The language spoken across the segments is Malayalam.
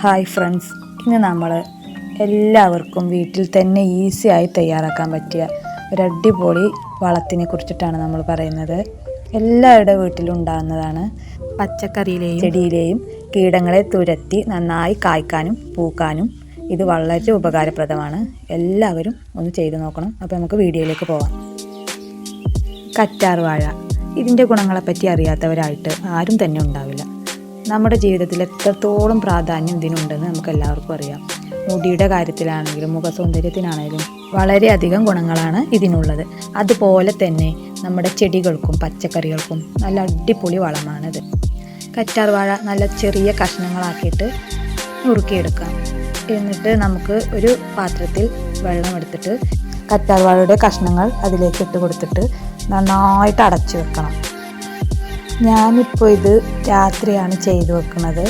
ഹായ് ഫ്രണ്ട്സ് ഇന്ന് നമ്മൾ എല്ലാവർക്കും വീട്ടിൽ തന്നെ ഈസി ആയി തയ്യാറാക്കാൻ പറ്റിയ ഒരു അടിപൊളി വളത്തിനെ കുറിച്ചിട്ടാണ് നമ്മൾ പറയുന്നത്. എല്ലാവരുടെ വീട്ടിലും ഉണ്ടാകുന്നതാണ് പച്ചക്കറിയിലെയും ചെടിയിലെയും കീടങ്ങളെ തുരത്തി നന്നായി കായ്ക്കാനും പൂക്കാനും ഇത് വളരെ ഉപകാരപ്രദമാണ്. എല്ലാവരും ഒന്ന് ചെയ്തു നോക്കണം. അപ്പോൾ നമുക്ക് വീഡിയോയിലേക്ക് പോവാം. കറ്റാർ വാഴ ഇതിന്റെ ഗുണങ്ങളെപ്പറ്റി അറിയാത്തവരായിട്ട് ആരും തന്നെ ഉണ്ടാവില്ല. നമ്മുടെ ജീവിതത്തിൽ എത്രത്തോളം പ്രാധാന്യം ഇതിനുണ്ടെന്ന് നമുക്ക് എല്ലാവർക്കും അറിയാം. മുടിയുടെ കാര്യത്തിലാണെങ്കിലും മുഖസൗന്ദര്യത്തിനാണെങ്കിലും വളരെയധികം ഗുണങ്ങളാണ് ഇതിനുള്ളത്. അതുപോലെ തന്നെ നമ്മുടെ ചെടികൾക്കും പച്ചക്കറികൾക്കും നല്ല അടിപൊളി വളമാണിത്. കറ്റാർ വാഴ നല്ല ചെറിയ കഷ്ണങ്ങളാക്കിയിട്ട് നുറുക്കിയെടുക്കാം. എന്നിട്ട് നമുക്ക് ഒരു പാത്രത്തിൽ വെള്ളം എടുത്തിട്ട് കറ്റാർ വാഴയുടെ കഷ്ണങ്ങൾ അതിലേക്ക് ഇട്ട് കൊടുത്തിട്ട് നന്നായിട്ട് അടച്ചു വെക്കണം. ഞാനിപ്പോൾ ഇത് രാത്രിയാണ് ചെയ്തു വെക്കുന്നത്.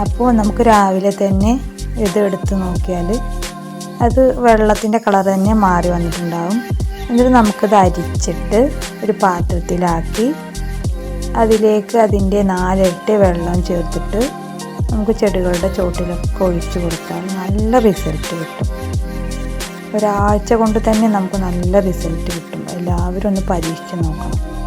അപ്പോൾ നമുക്ക് രാവിലെ തന്നെ ഇത് എടുത്ത് നോക്കിയാൽ അത് വെള്ളത്തിന്റെ കളർ തന്നെ മാറി വന്നിട്ടുണ്ടാവും. എന്നിട്ട് നമുക്കത് അരിച്ചിട്ട് ഒരു പാത്രത്തിലാക്കി അതിലേക്ക് അതിന്റെ നാലിരട്ടി വെള്ളം ചേർത്തിട്ട് നമുക്ക് ചെടികളുടെ ചോട്ടിലൊക്കെ ഒഴിച്ചു കൊടുത്താൽ നല്ല റിസൾട്ട് കിട്ടും. ഒരാഴ്ച കൊണ്ട് തന്നെ നമുക്ക് നല്ല റിസൾട്ട് കിട്ടും. എല്ലാവരും ഒന്ന് പരീക്ഷിച്ച് നോക്കണം.